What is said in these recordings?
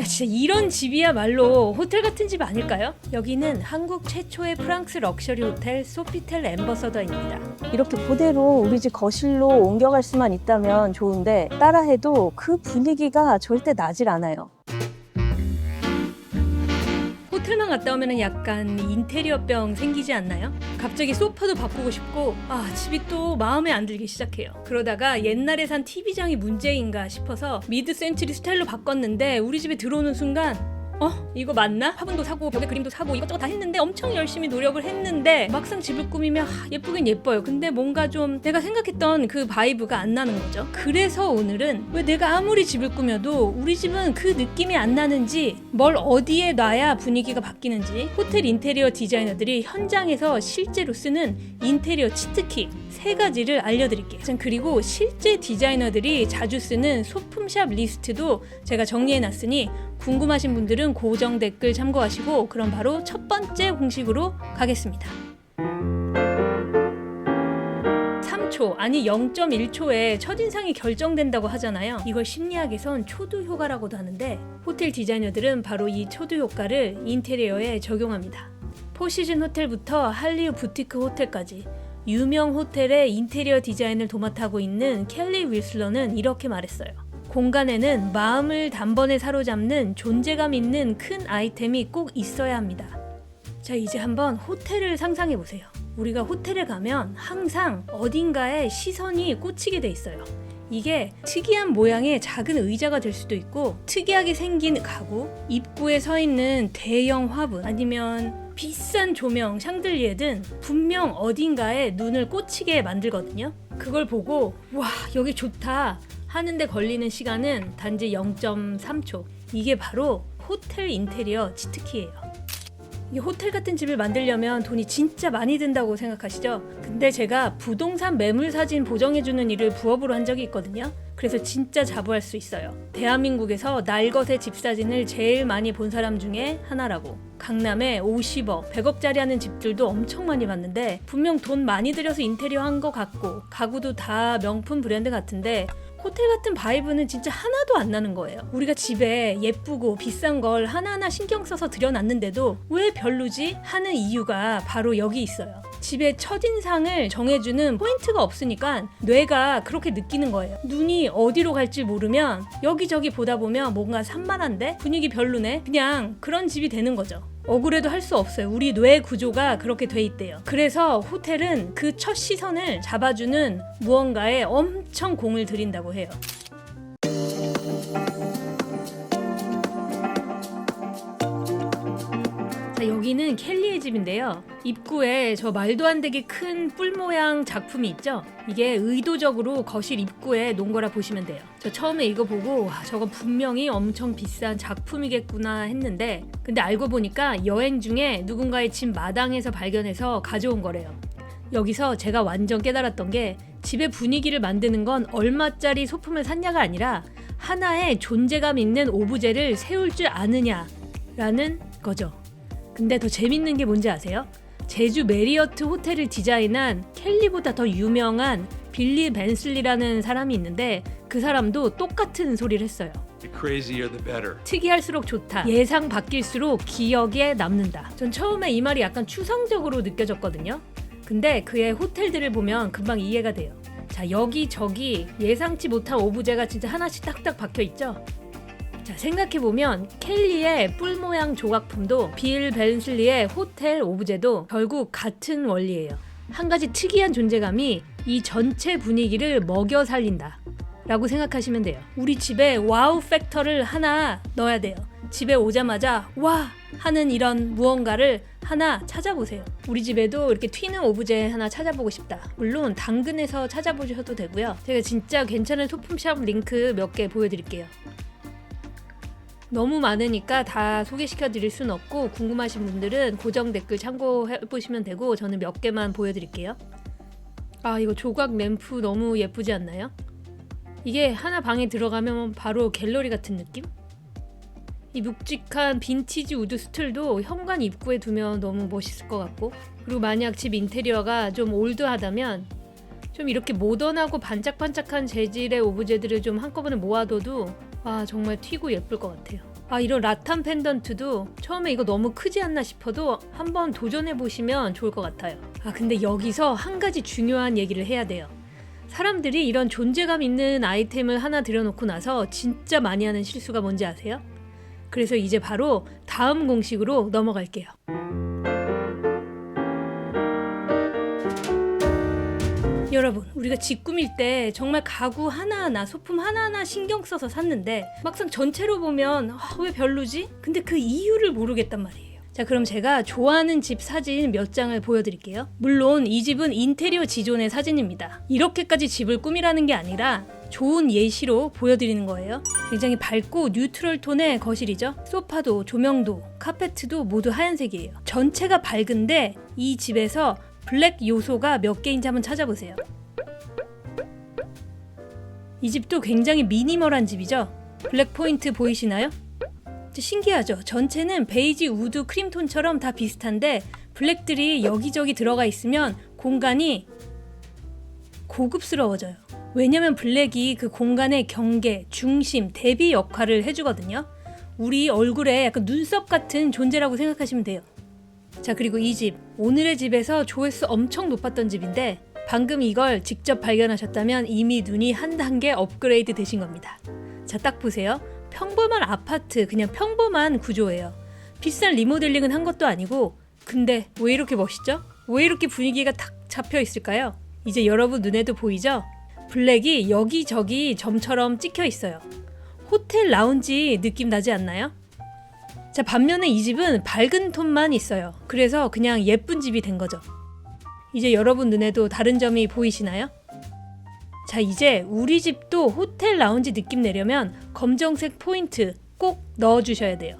야 진짜 이런 집이야말로 호텔 같은 집 아닐까요? 여기는 한국 최초의 프랑스 럭셔리 호텔 소피텔 엠버서더입니다. 이렇게 그대로 우리 집 거실로 옮겨갈 수만 있다면 좋은데 따라해도 그 분위기가 절대 나질 않아요. 호텔만 갔다 오면 약간 인테리어병 생기지 않나요? 갑자기 소파도 바꾸고 싶고 아 집이 또 마음에 안 들기 시작해요. 그러다가 옛날에 산 TV장이 문제인가 싶어서 미드 센츄리 스타일로 바꿨는데 우리 집에 들어오는 순간 어? 이거 맞나? 화분도 사고 벽에 그림도 사고 이것저것 다 했는데 엄청 열심히 노력을 했는데 막상 집을 꾸미면 하, 예쁘긴 예뻐요. 근데 뭔가 좀 내가 생각했던 그 바이브가 안 나는 거죠. 그래서 오늘은 왜 내가 아무리 집을 꾸며도 우리 집은 그 느낌이 안 나는지 뭘 어디에 놔야 분위기가 바뀌는지 호텔 인테리어 디자이너들이 현장에서 실제로 쓰는 인테리어 치트키 세 가지를 알려드릴게요. 전 그리고 실제 디자이너들이 자주 쓰는 소품샵 리스트도 제가 정리해놨으니 궁금하신 분들은 고정 댓글 참고하시고 그럼 바로 첫 번째 공식으로 가겠습니다. 3초 아니 0.1초에 첫인상이 결정된다고 하잖아요. 이걸 심리학에선 초두 효과라고도 하는데 호텔 디자이너들은 바로 이 초두 효과를 인테리어에 적용합니다. 포시즌 호텔부터 할리우 부티크 호텔까지 유명 호텔의 인테리어 디자인을 도맡아고 있는 켈리 윌슬러는 이렇게 말했어요. 공간에는 마음을 단번에 사로잡는 존재감 있는 큰 아이템이 꼭 있어야 합니다. 자, 이제 한번 호텔을 상상해 보세요. 우리가 호텔에 가면 항상 어딘가에 시선이 꽂히게 돼 있어요. 이게 특이한 모양의 작은 의자가 될 수도 있고 특이하게 생긴 가구, 입구에 서 있는 대형 화분 아니면 비싼 조명, 샹들리에든 분명 어딘가에 눈을 꽂히게 만들거든요. 그걸 보고 와 여기 좋다 하는데 걸리는 시간은 단지 0.3초. 이게 바로 호텔 인테리어 치트키예요. 이 호텔 같은 집을 만들려면 돈이 진짜 많이 든다고 생각하시죠? 근데 제가 부동산 매물 사진 보정해주는 일을 부업으로 한 적이 있거든요. 그래서 진짜 자부할 수 있어요. 대한민국에서 날것의 집 사진을 제일 많이 본 사람 중에 하나라고. 강남에 50억, 100억짜리 하는 집들도 엄청 많이 봤는데 분명 돈 많이 들여서 인테리어 한것 같고 가구도 다 명품 브랜드 같은데 호텔 같은 바이브는 진짜 하나도 안 나는 거예요. 우리가 집에 예쁘고 비싼 걸 하나하나 신경 써서 들여놨는데도 왜 별로지? 하는 이유가 바로 여기 있어요. 집의 첫인상을 정해주는 포인트가 없으니까 뇌가 그렇게 느끼는 거예요. 눈이 어디로 갈지 모르면 여기저기 보다 보면 뭔가 산만한데 분위기 별로네? 그냥 그런 집이 되는 거죠. 억울해도 할 수 없어요. 우리 뇌 구조가 그렇게 돼 있대요. 그래서 호텔은 그 첫 시선을 잡아주는 무언가에 엄청 공을 들인다고 해요. 자, 여기는 켈리의 집인데요. 입구에 저 말도 안 되게 큰 뿔 모양 작품이 있죠? 이게 의도적으로 거실 입구에 놓은 거라 보시면 돼요. 저 처음에 이거 보고 와, 저거 분명히 엄청 비싼 작품이겠구나 했는데 근데 알고 보니까 여행 중에 누군가의 집 마당에서 발견해서 가져온 거래요. 여기서 제가 완전 깨달았던 게 집의 분위기를 만드는 건 얼마짜리 소품을 샀냐가 아니라 하나의 존재감 있는 오브제를 세울 줄 아느냐라는 거죠. 근데 더 재밌는 게 뭔지 아세요? 제주 메리어트 호텔을 디자인한 켈리보다 더 유명한 빌리 벤슬리라는 사람이 있는데 그 사람도 똑같은 소리를 했어요. The crazier the better. 특이할수록 좋다. 예상 바뀔수록 기억에 남는다. 전 처음에 이 말이 약간 추상적으로 느껴졌거든요. 근데 그의 호텔들을 보면 금방 이해가 돼요. 자, 여기저기 예상치 못한 오브제가 진짜 하나씩 딱딱 박혀 있죠? 자, 생각해보면 켈리의 뿔 모양 조각품도 빌 벤슬리의 호텔 오브제도 결국 같은 원리예요. 한 가지 특이한 존재감이 이 전체 분위기를 먹여 살린다. 라고 생각하시면 돼요. 우리 집에 와우 팩터를 하나 넣어야 돼요. 집에 오자마자 와 하는 이런 무언가를 하나 찾아보세요. 우리 집에도 이렇게 튀는 오브제 하나 찾아보고 싶다. 물론 당근에서 찾아보셔도 되고요. 제가 진짜 괜찮은 소품샵 링크 몇 개 보여드릴게요. 너무 많으니까 다 소개시켜 드릴 순 없고 궁금하신 분들은 고정 댓글 참고해 보시면 되고 저는 몇 개만 보여드릴게요. 아 이거 조각 램프 너무 예쁘지 않나요? 이게 하나 방에 들어가면 바로 갤러리 같은 느낌? 이 묵직한 빈티지 우드 스툴도 현관 입구에 두면 너무 멋있을 것 같고 그리고 만약 집 인테리어가 좀 올드하다면 좀 이렇게 모던하고 반짝반짝한 재질의 오브제들을 좀 한꺼번에 모아둬도 아 정말 튀고 예쁠 것 같아요. 아 이런 라탄 펜던트도 처음에 이거 너무 크지 않나 싶어도 한번 도전해 보시면 좋을 것 같아요. 아 근데 여기서 한 가지 중요한 얘기를 해야 돼요. 사람들이 이런 존재감 있는 아이템을 하나 들여놓고 나서 진짜 많이 하는 실수가 뭔지 아세요? 그래서 이제 바로 다음 공식으로 넘어갈게요. 여러분, 우리가 집 꾸밀 때 정말 가구 하나하나, 소품 하나하나 신경 써서 샀는데 막상 전체로 보면 아, 왜 별로지? 근데 그 이유를 모르겠단 말이에요. 자, 그럼 제가 좋아하는 집 사진 몇 장을 보여드릴게요. 물론 이 집은 인테리어 지존의 사진입니다. 이렇게까지 집을 꾸미라는 게 아니라 좋은 예시로 보여드리는 거예요. 굉장히 밝고 뉴트럴 톤의 거실이죠. 소파도 조명도 카페트도 모두 하얀색이에요. 전체가 밝은데 이 집에서 블랙 요소가 몇 개인지 한번 찾아보세요. 이 집도 굉장히 미니멀한 집이죠. 블랙 포인트 보이시나요? 신기하죠? 전체는 베이지 우드 크림톤처럼 다 비슷한데 블랙들이 여기저기 들어가 있으면 공간이 고급스러워져요. 왜냐면 블랙이 그 공간의 경계, 중심, 대비 역할을 해주거든요. 우리 얼굴에 약간 눈썹 같은 존재라고 생각하시면 돼요. 자, 그리고 이 집. 오늘의 집에서 조회수 엄청 높았던 집인데 방금 이걸 직접 발견하셨다면 이미 눈이 한 단계 업그레이드 되신 겁니다. 자, 딱 보세요. 평범한 아파트, 그냥 평범한 구조예요. 비싼 리모델링은 한 것도 아니고 근데 왜 이렇게 멋있죠? 왜 이렇게 분위기가 탁 잡혀 있을까요? 이제 여러분 눈에도 보이죠? 블랙이 여기저기 점처럼 찍혀 있어요. 호텔 라운지 느낌 나지 않나요? 자, 반면에 이 집은 밝은 톤만 있어요. 그래서 그냥 예쁜 집이 된 거죠. 이제 여러분 눈에도 다른 점이 보이시나요? 자, 이제 우리 집도 호텔 라운지 느낌 내려면 검정색 포인트 꼭 넣어주셔야 돼요.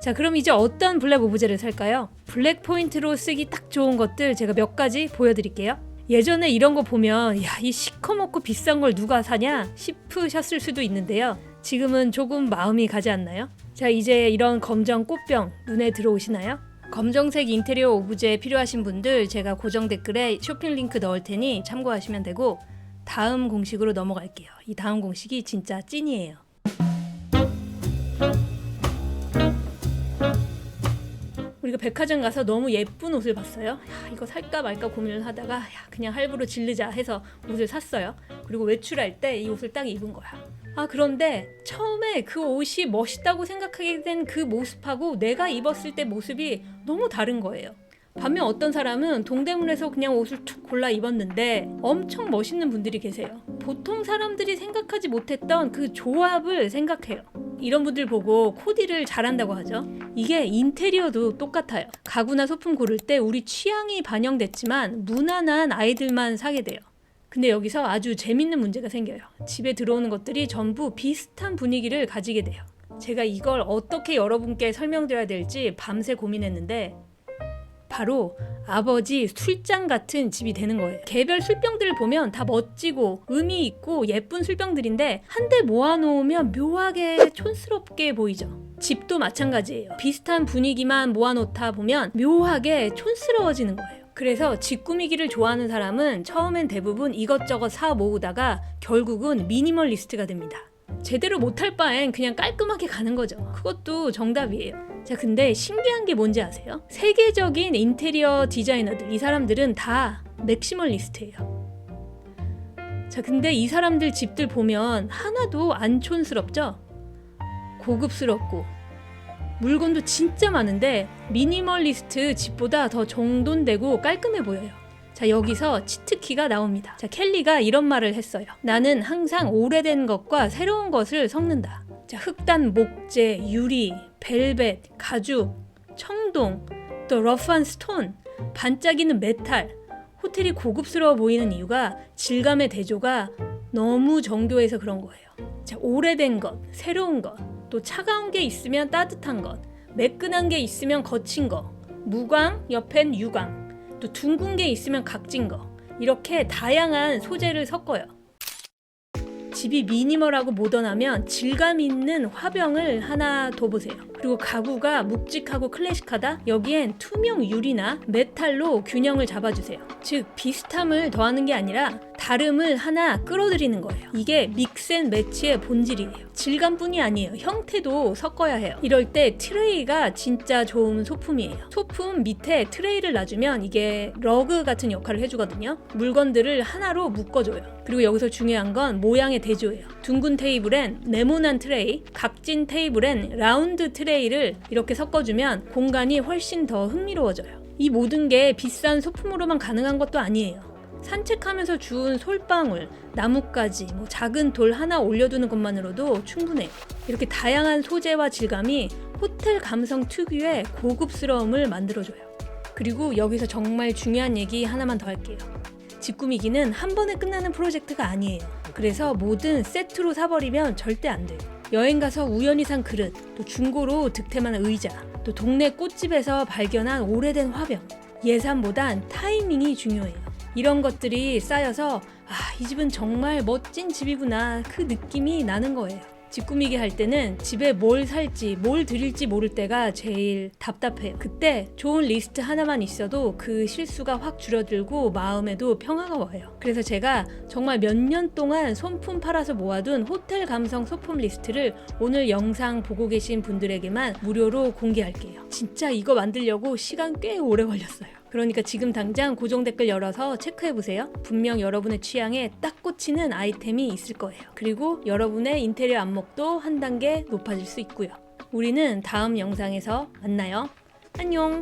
자, 그럼 이제 어떤 블랙 오브제를 살까요? 블랙 포인트로 쓰기 딱 좋은 것들 제가 몇 가지 보여드릴게요. 예전에 이런 거 보면 야, 이 시커멓고 비싼 걸 누가 사냐 싶으셨을 수도 있는데요. 지금은 조금 마음이 가지 않나요? 자, 이제 이런 검정 꽃병 눈에 들어오시나요? 검정색 인테리어 오브제 필요하신 분들 제가 고정 댓글에 쇼핑 링크 넣을 테니 참고하시면 되고 다음 공식으로 넘어갈게요. 이 다음 공식이 진짜 찐이에요. 우리가 백화점 가서 너무 예쁜 옷을 봤어요. 야, 이거 살까 말까 고민을 하다가 야, 그냥 할부로 질르자 해서 옷을 샀어요. 그리고 외출할 때 이 옷을 딱 입은 거야. 아, 그런데 처음에 그 옷이 멋있다고 생각하게 된 그 모습하고 내가 입었을 때 모습이 너무 다른 거예요. 반면 어떤 사람은 동대문에서 그냥 옷을 툭 골라 입었는데 엄청 멋있는 분들이 계세요. 보통 사람들이 생각하지 못했던 그 조합을 생각해요. 이런 분들 보고 코디를 잘한다고 하죠. 이게 인테리어도 똑같아요. 가구나 소품 고를 때 우리 취향이 반영됐지만 무난한 아이들만 사게 돼요. 근데 여기서 아주 재밌는 문제가 생겨요. 집에 들어오는 것들이 전부 비슷한 분위기를 가지게 돼요. 제가 이걸 어떻게 여러분께 설명드려야 될지 밤새 고민했는데 바로 아버지 술잔 같은 집이 되는 거예요. 개별 술병들을 보면 다 멋지고 의미 있고 예쁜 술병들인데 한대 모아놓으면 묘하게 촌스럽게 보이죠. 집도 마찬가지예요. 비슷한 분위기만 모아놓다 보면 묘하게 촌스러워지는 거예요. 그래서 집 꾸미기를 좋아하는 사람은 처음엔 대부분 이것저것 사 모으다가 결국은 미니멀리스트가 됩니다. 제대로 못할 바엔 그냥 깔끔하게 가는 거죠. 그것도 정답이에요. 자, 근데 신기한 게 뭔지 아세요? 세계적인 인테리어 디자이너들, 이 사람들은 다 맥시멀리스트예요. 자, 근데 이 사람들 집들 보면 하나도 안 촌스럽죠? 고급스럽고 물건도 진짜 많은데 미니멀리스트 집보다 더 정돈되고 깔끔해 보여요. 자, 여기서 치트키가 나옵니다. 자, 켈리가 이런 말을 했어요. 나는 항상 오래된 것과 새로운 것을 섞는다. 자, 흑단 목재, 유리, 벨벳, 가죽, 청동, 또 러프한 스톤, 반짝이는 메탈. 호텔이 고급스러워 보이는 이유가 질감의 대조가 너무 정교해서 그런 거예요. 자, 오래된 것, 새로운 것, 또 차가운 게 있으면 따뜻한 것, 매끈한 게 있으면 거친 거, 무광, 옆엔 유광, 또 둥근 게 있으면 각진 거. 이렇게 다양한 소재를 섞어요. 집이 미니멀하고 모던하면 질감 있는 화병을 하나 더 보세요. 그리고 가구가 묵직하고 클래식하다? 여기엔 투명 유리나 메탈로 균형을 잡아주세요. 즉, 비슷함을 더하는 게 아니라 다름을 하나 끌어들이는 거예요. 이게 믹스앤 매치의 본질이에요. 질감뿐이 아니에요. 형태도 섞어야 해요. 이럴 때 트레이가 진짜 좋은 소품이에요. 소품 밑에 트레이를 놔주면 이게 러그 같은 역할을 해주거든요. 물건들을 하나로 묶어줘요. 그리고 여기서 중요한 건 모양의 대조예요. 둥근 테이블엔 네모난 트레이, 각진 테이블엔 라운드 트레이를 이렇게 섞어주면 공간이 훨씬 더 흥미로워져요. 이 모든 게 비싼 소품으로만 가능한 것도 아니에요. 산책하면서 주운 솔방울, 나뭇가지, 뭐 작은 돌 하나 올려두는 것만으로도 충분해요. 이렇게 다양한 소재와 질감이 호텔 감성 특유의 고급스러움을 만들어줘요. 그리고 여기서 정말 중요한 얘기 하나만 더 할게요. 집 꾸미기는 한 번에 끝나는 프로젝트가 아니에요. 그래서 뭐든 세트로 사버리면 절대 안 돼요. 여행 가서 우연히 산 그릇, 또 중고로 득템한 의자, 또 동네 꽃집에서 발견한 오래된 화병. 예산보단 타이밍이 중요해요. 이런 것들이 쌓여서 아, 이 집은 정말 멋진 집이구나. 그 느낌이 나는 거예요. 집 꾸미기 할 때는 집에 뭘 살지, 뭘 드릴지 모를 때가 제일 답답해요. 그때 좋은 리스트 하나만 있어도 그 실수가 확 줄어들고 마음에도 평화가 와요. 그래서 제가 정말 몇 년 동안 손품 팔아서 모아둔 호텔 감성 소품 리스트를 오늘 영상 보고 계신 분들에게만 무료로 공개할게요. 진짜 이거 만들려고 시간 꽤 오래 걸렸어요. 그러니까 지금 당장 고정 댓글 열어서 체크해 보세요. 분명 여러분의 취향에 딱 꽂히는 아이템이 있을 거예요. 그리고 여러분의 인테리어 안목도 한 단계 높아질 수 있고요. 우리는 다음 영상에서 만나요. 안녕!